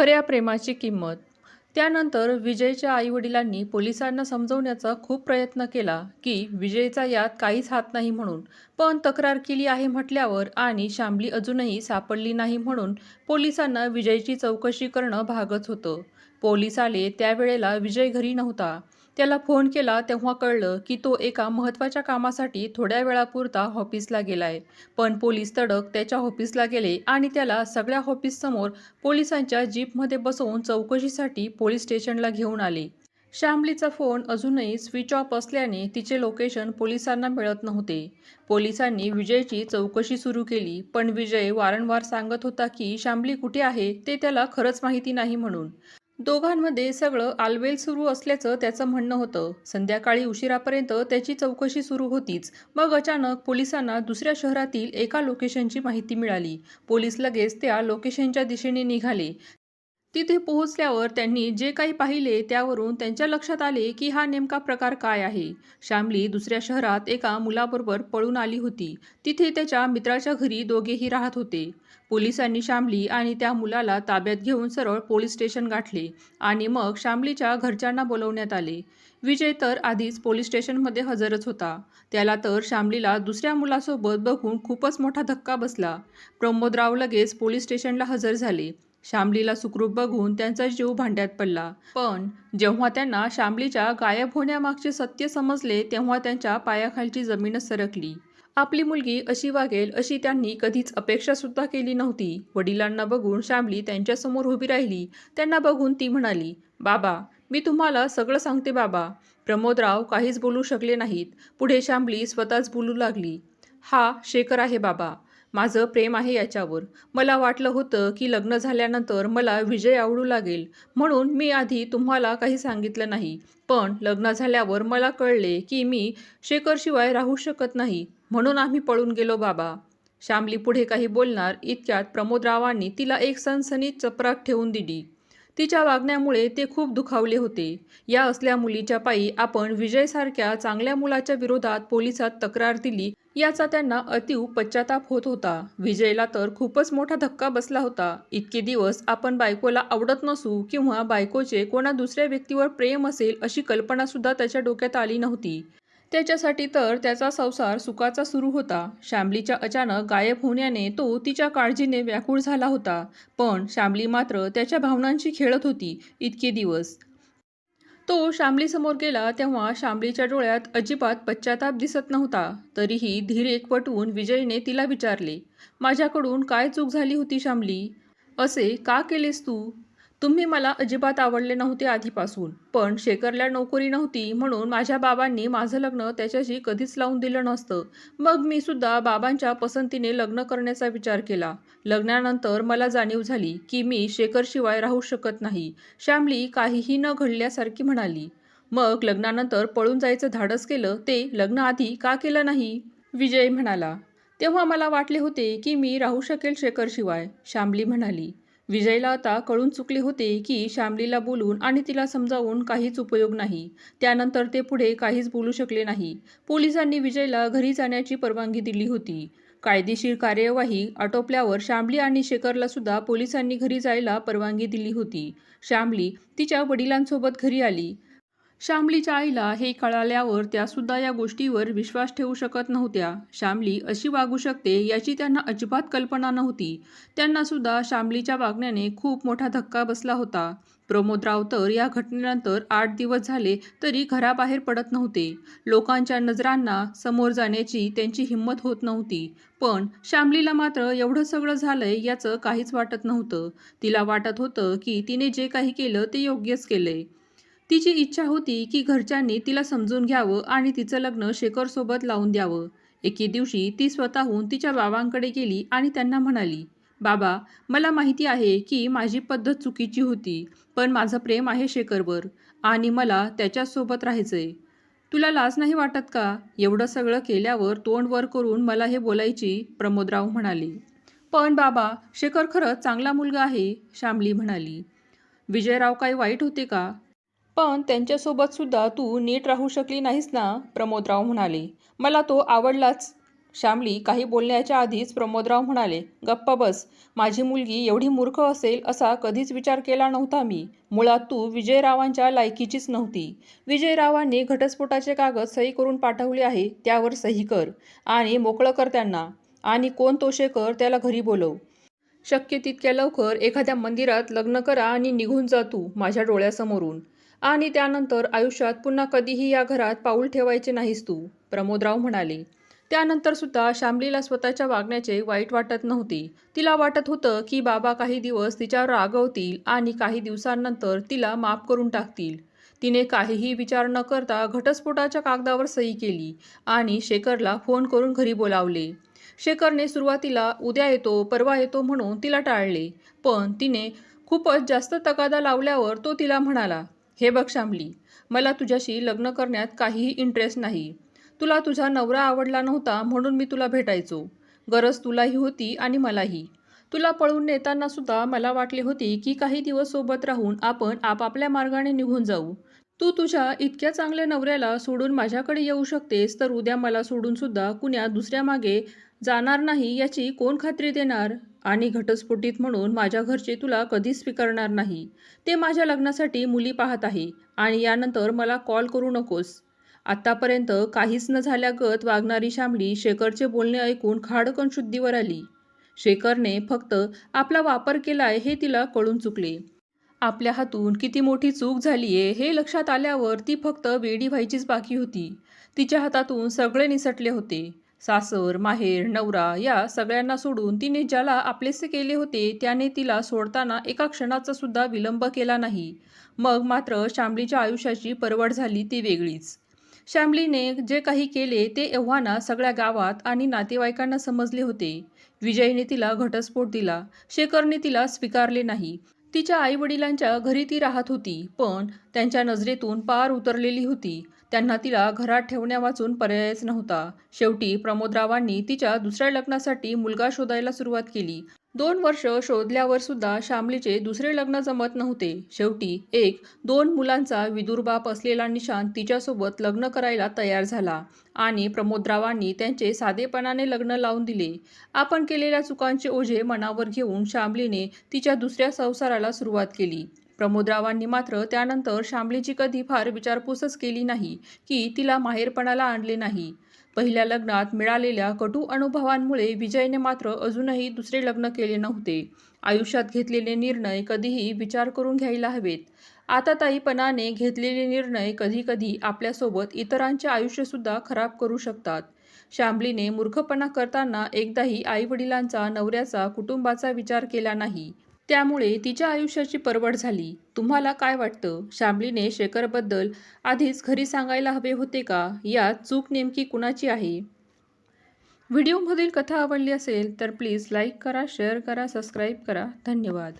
खऱ्या प्रेमाची किंमत. त्यानंतर विजयच्या आईवडिलांनी पोलिसांना समजवण्याचा खूप प्रयत्न केला की विजयचा यात काहीच हात नाही म्हणून पण तक्रार केली आहे म्हटल्यावर आणि शामली अजूनही सापडली नाही म्हणून पोलिसांना विजयची चौकशी करणं भागच होतं. पोलीस आले त्यावेळेला विजय घरी नव्हता. त्याला फोन केला तेव्हा कळलं की तो एका महत्त्वाच्या कामासाठी थोड्या वेळापुरता ऑफिसला गेलाय. पण पोलीस तडक त्याच्या ऑफिसला गेले आणि त्याला सगळ्या ऑफिससमोर पोलिसांच्या जीपमध्ये बसवून चौकशीसाठी पोलीस स्टेशनला घेऊन आले. श्यामलीचा फोन अजूनही स्विच ऑफ असल्याने तिचे लोकेशन पोलिसांना मिळत नव्हते. पोलिसांनी विजयची चौकशी सुरू केली पण विजय वारंवार सांगत होता की श्यामली कुठे आहे ते त्याला खरंच माहिती नाही म्हणून. दोघांमध्ये सगळं आलबेल सुरू असल्याचं त्याचं म्हणणं होतं. संध्याकाळी उशिरापर्यंत त्याची चौकशी सुरू होतीच. मग अचानक पोलिसांना दुसऱ्या शहरातील एका लोकेशनची माहिती मिळाली. पोलीस लगेच त्या लोकेशनच्या दिशेने निघाले. तिथे पोहोचल्यावर त्यांनी जे काही पाहिले त्यावरून त्यांच्या लक्षात आले की हा नेमका प्रकार काय आहे. श्यामली दुसऱ्या शहरात एका मुलाबरोबर पळून आली होती. तिथे त्याच्या मित्राच्या घरी दोघेही राहत होते. पोलिसांनी श्यामली आणि त्या मुलाला ताब्यात घेऊन सरळ पोलीस स्टेशन गाठले आणि मग श्यामलीच्या घरच्यांना बोलवण्यात आले. विजय तर आधीच पोलीस स्टेशनमध्ये हजरच होता. त्याला तर श्यामलीला दुसऱ्या मुलासोबत बघून खूपच मोठा धक्का बसला. प्रमोदराव लगेच पोलीस स्टेशनला हजर झाले. श्यामलीला सुखरूप बघून त्यांचा जीव भांड्यात पडला. पण जेव्हा त्यांना श्यामलीच्या गायब होण्यामागचे सत्य समजले तेव्हा त्यांच्या पायाखालची जमीन सरकली. आपली मुलगी अशी वागेल अशी त्यांनी कधीच अपेक्षासुद्धा केली नव्हती. वडिलांना बघून श्यामली त्यांच्यासमोर उभी राहिली. त्यांना बघून ती म्हणाली बाबा मी तुम्हाला सगळं सांगते बाबा. प्रमोदराव काहीच बोलू शकले नाहीत. पुढे श्यामली स्वतःच बोलू लागली. हा शेखर आहे बाबा. माझं प्रेम आहे याच्यावर. मला वाटलं होतं की लग्न झाल्यानंतर मला विजय आवडू लागेल. म्हणून मी आधी तुम्हाला काही सांगितलं नाही. पण लग्न झाल्यावर मला कळले की मी शेखरशिवाय राहू शकत नाही. म्हणून आम्ही पळून गेलो बाबा. श्यामली पुढे काही बोलणार इतक्यात प्रमोदरावांनी तिला एक सनसनीत चपराक ठेवून दिली. तिच्या वागण्यामुळे ते खूप दुखावले होते. या असल्या मुलीच्या पायी आपण विजयसारख्या चांगल्या मुलाच्या विरोधात पोलिसात तक्रार दिली याचा त्यांना अतीव पश्चाताप होत होता. विजयला तर खूपच मोठा धक्का बसला होता. इतके दिवस आपण बायकोला आवडत नसू किंवा बायकोचे कोणा दुसऱ्या व्यक्तीवर प्रेम असेल अशी कल्पनासुद्धा त्याच्या डोक्यात आली नव्हती. त्याच्यासाठी तर त्याचा संसार सुखाचा सुरू होता. श्यामलीच्या अचानक गायब होण्याने तो तिच्या काळजीने व्याकुळ झाला होता. पण श्यामली मात्र त्याच्या भावनांशी खेळत होती. इतके दिवस तो श्यामलीसमोर गेला तेव्हा श्यामलीच्या डोळ्यात अजिबात पश्चाताप दिसत नव्हता. तरीही धीर एकवटवून विजयने तिला विचारले माझ्याकडून काय चूक झाली होती श्यामली असे का केलेस तू? तुम्ही मला अजिबात आवडले नव्हते आधीपासून पण शेखरला नोकरी नव्हती म्हणून माझ्या बाबांनी माझं लग्न त्याच्याशी कधीच लावून दिलं नसतं. मग मी सुद्धा बाबांच्या पसंतीने लग्न करण्याचा विचार केला. लग्नानंतर मला जाणीव झाली की मी शेखरशिवाय राहू शकत नाही. श्यामली काहीही न घडल्यासारखी म्हणाली. मग लग्नानंतर पळून जायचं धाडस केलं ते लग्न आधी का केलं नाही? विजय म्हणाला. तेव्हा मला वाटले होते की मी राहू शकेल शेखरशिवाय श्यामली म्हणाली. विजयला आता कळून चुकले होते की श्यामलीला बोलून आणि तिला समजावून काहीच उपयोग नाही. त्यानंतर ते पुढे काहीच बोलू शकले नाही. पोलिसांनी विजयला घरी जाण्याची परवानगी दिली होती. कायदेशीर कार्यवाही आटोपल्यावर श्यामली आणि शेखरला सुद्धा पोलिसांनी घरी जायला परवानगी दिली होती. श्यामली तिच्या वडिलांसोबत घरी आली. श्यामलीच्या आईला हे कळाल्यावर त्यासुद्धा या गोष्टीवर विश्वास ठेवू शकत नव्हत्या. श्यामली अशी वागू शकते याची त्यांना अजिबात कल्पना नव्हती. त्यांनासुद्धा श्यामलीच्या वागण्याने खूप मोठा धक्का बसला होता. प्रमोदराव तर या घटनेनंतर आठ दिवस झाले तरी घराबाहेर पडत नव्हते. लोकांच्या नजरांना समोर जाण्याची त्यांची हिंमत होत नव्हती. पण श्यामलीला मात्र एवढं सगळं झालंय याचं काहीच वाटत नव्हतं. तिला वाटत होतं की तिने जे काही केलं ते योग्यच केलंय. तिची इच्छा होती की घरच्यांनी तिला समजून घ्यावं आणि तिचं लग्न शेखरसोबत लावून द्यावं. एके दिवशी ती स्वतःहून तिच्या बाबांकडे गेली आणि त्यांना म्हणाली बाबा मला माहिती आहे की माझी पद्धत चुकीची होती पण माझं प्रेम आहे शेखरवर आणि मला त्याच्याचसोबत राहायचंय. तुला लाज नाही वाटत का? एवढं सगळं केल्यावर तोंड वर करून मला हे बोलायची प्रमोदराव म्हणाले. पण बाबा शेखर खरंच चांगला मुलगा आहे श्यामली म्हणाली. विजयराव काही वाईट होते का? पण त्यांच्यासोबत सुद्धा तू नीट राहू शकली नाहीस ना? प्रमोदराव म्हणाले. मला तो आवडलाच. श्यामली काही बोलण्याच्या आधीच प्रमोदराव म्हणाले गप्पा बस. माझी मुलगी एवढी मूर्ख असेल असा कधीच विचार केला नव्हता मी. मुळात तू विजयरावांच्या लायकीचीच नव्हती. विजयरावांनी घटस्फोटाचे कागद सही करून पाठवले आहे त्यावर सही कर. आणि मोकळं कर त्यांना. आणि कोण तो शेखर त्याला घरी बोलव. शक्य तितक्या लवकर एखाद्या मंदिरात लग्न करा आणि निघून जा तू माझ्या डोळ्यासमोरून. आणि त्यानंतर आयुष्यात पुन्हा कधीही या घरात पाऊल ठेवायचे नाहीस तू प्रमोदराव म्हणाले. त्यानंतर सुद्धा श्यामलीला स्वतःच्या वागण्याचे वाईट वाटत नव्हते. तिला वाटत होतं की बाबा काही दिवस तिच्यावर रागवतील आणि काही दिवसांनंतर तिला माफ करून टाकतील. तिने काहीही विचार न करता घटस्फोटाच्या कागदावर सही केली आणि शेखरला फोन करून घरी बोलावले. शेखरने सुरुवातीला उद्या येतो परवा येतो म्हणून तिला टाळले पण तिने खूपच जास्त तगादा लावल्यावर तो तिला म्हणाला हे बघ शामली मला तुझ्याशी लग्न करण्यात काहीही इंटरेस्ट नाही. तुला तुझा नवरा आवडला नव्हता म्हणून मी तुला भेटायचो. गरज तुलाही होती आणि मलाही. तुला पळून नेताना सुद्धा मला वाटले होते की काही दिवस सोबत राहून आपण आपापल्या मार्गाने निघून जाऊ. तू तुझ्या इतक्या चांगल्या नवऱ्याला सोडून माझ्याकडे येऊ शकतेस तर उद्या मला सोडून सुद्धा कुण्या दुसऱ्या मागे जाणार नाही याची कोण खात्री देणार? आणि घटस्फोटीत म्हणून माझ्या घरचे तुला कधीच स्वीकारणार नाही. ते माझ्या लग्नासाठी मुली पाहत आहे आणि यानंतर मला कॉल करू नकोस. आत्तापर्यंत काहीच न झाल्यागत वागणारी शामली शेखरचे बोलणे ऐकून खाडकन शुद्धीवर आली. शेखरने फक्त आपला वापर केलाय हे तिला कळून चुकले. आपल्या हातून किती मोठी चूक झालीये हे लक्षात आल्यावर ती फक्त वेडी व्हायचीच बाकी होती. तिच्या हातातून सगळे निसटले होते. सासर माहेर नवरा या सगळ्यांना सोडून तिने ज्याला आपलेसे केले होते त्याने तिला सोडताना एका क्षणाचा सुद्धा विलंब केला नाही. मग मात्र शामलीच्या आयुष्याची परवड झाली ती वेगळीच. श्यामलीने जे काही केले ते एव्हाना सगळ्या गावात आणि नातेवाईकांना समजले होते. विजयने तिला घटस्फोट दिला. शेखरने तिला स्वीकारले नाही. तिच्या आईवडिलांच्या घरी ती राहत होती पण त्यांच्या नजरेतून पार उतरलेली होती. त्यांना तिला घरात ठेवण्यावाचून पर्यायच नव्हता. शेवटी प्रमोदरावांनी तिच्या दुसऱ्या लग्नासाठी मुलगा शोधायला सुरुवात केली. दोन वर्ष शोधल्यावर सुद्धा श्यामलीचे दुसरे लग्न जमत नव्हते. शेवटी एक दोन मुलांचा विदुर्बाप असलेला निशांत तिच्यासोबत लग्न करायला तयार झाला आणि प्रमोदरावांनी त्यांचे साधेपणाने लग्न लावून दिले. आपण केलेल्या चुकांचे ओझे मनावर घेऊन श्यामलीने तिच्या दुसऱ्या संसाराला सुरुवात केली. प्रमोदरावांनी मात्र त्यानंतर श्यामलीची कधी फार विचारपूसच केली नाही की तिला माहेरपणाला आणले नाही. पहिल्या लग्नात मिळालेल्या कटू अनुभवांमुळे विजयने मात्र अजूनही दुसरे लग्न केले नव्हते. आयुष्यात घेतलेले निर्णय कधीही विचार करून घ्यायला हवेत. आता ताईपणाने घेतलेले निर्णय कधीकधी आपल्यासोबत इतरांचे आयुष्यसुद्धा खराब करू शकतात. श्यामलीने मूर्खपणा करताना एकदाही आईवडिलांचा नवऱ्याचा कुटुंबाचा विचार केला नाही. त्यामुळे तिच्या आयुष्याची परवड झाली. तुम्हाला काय वाटतं? शामलीने शेखरबद्दल आधीच घरी सांगायला हवे होते का? यात चूक नेमकी कुणाची आहे? व्हिडिओमधील कथा आवडली असेल तर प्लीज लाईक करा शेअर करा सबस्क्राईब करा. धन्यवाद.